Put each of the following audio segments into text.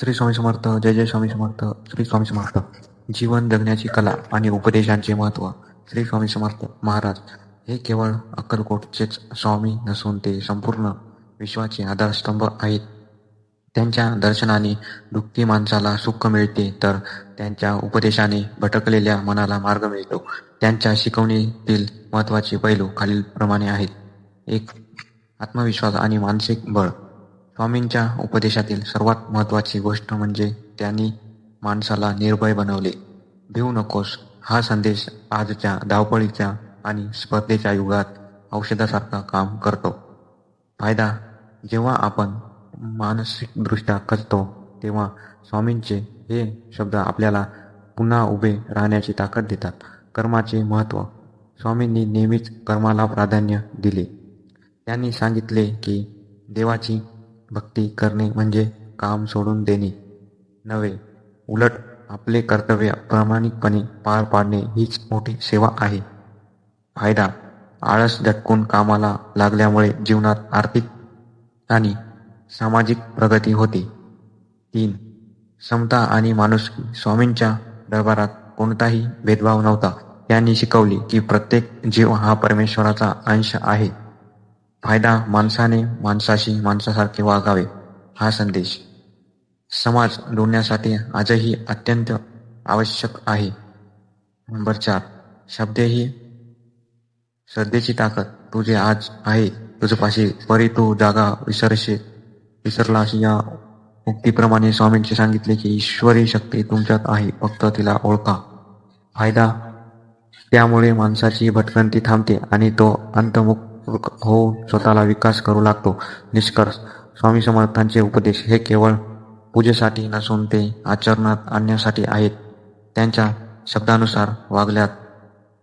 श्री स्वामी समर्थ जय जय स्वामी समर्थ श्री स्वामी समर्थ. जीवन जगण्याची कला आणि उपदेशांचे महत्त्व श्री स्वामी समर्थ महाराज हे केवळ अक्कलकोटचेच स्वामी नसून ते संपूर्ण विश्वाचे आधारस्तंभ आहेत. त्यांच्या दर्शनाने दुःखी माणसाला सुख मिळते तर त्यांच्या उपदेशाने भटकलेल्या मनाला मार्ग मिळतो. त्यांच्या शिकवणीतील महत्त्वाचे पैलू खालीलप्रमाणे आहेत. एक आत्मविश्वास आणि मानसिक बळ. स्वामींच्या उपदेशातील सर्वात महत्त्वाची गोष्ट म्हणजे त्यांनी माणसाला निर्भय बनवले. भिवू नकोस हा संदेश आजच्या धावपळीच्या आणि स्पर्धेच्या युगात औषधासारखा काम करतो. फायदा जेव्हा आपण मानसिकदृष्ट्या खचतो तेव्हा स्वामींचे हे शब्द आपल्याला पुन्हा उभे राहण्याची ताकद देतात. कर्माचे महत्त्व. स्वामींनी नेहमीच कर्माला प्राधान्य दिले. त्यांनी सांगितले की देवाची भक्ती करणे म्हणजे काम सोडून देणे. नव्हे उलट आपले कर्तव्य प्रामाणिकपणे पार पाडणे हीच मोठी सेवा आहे. फायदा आळस झटकून कामाला लागल्यामुळे जीवनात आर्थिक आणि सामाजिक प्रगती होते. तीन समता आणि माणुसकी स्वामींच्या दरबारात कोणताही भेदभाव नव्हता. त्यांनी शिकवले की प्रत्येक जीव हा परमेश्वराचा अंश आहे. फायदा माणसाने माणसाशी माणसासारखे वागावे हा संदेश. समाज जोडण्यासाठी आजही अत्यंत आवश्यक आहे. नंबर चार. शब्देही श्रद्धेची ताकद. तुझे आज आहे. तुझपाशी परी तू जागा विसरशे. विसरलास या मुक्तीप्रमाणे स्वामींचे सांगितले की ईश्वरी शक्ती तुमच्यात आहे. फक्त तिला ओळखा. फायदा त्यामुळे माणसाची भटकंती थांबते आणि तो अंतमुख होऊन स्वतःला विकास करू लागतो. निष्कर्ष स्वामी समर्थांचे उपदेश हे केवळ पूजेसाठी नसून ते आचरणात आणण्यासाठी आहेत. त्यांच्या शब्दानुसार वागल्यात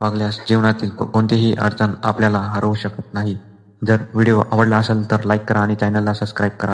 वागल्यास जीवनातील कोणतीही अडचण आपल्याला हरवू शकत नाही. जर व्हिडिओ आवडला असेल तर लाईक करा आणि चॅनलला सबस्क्राईब करा.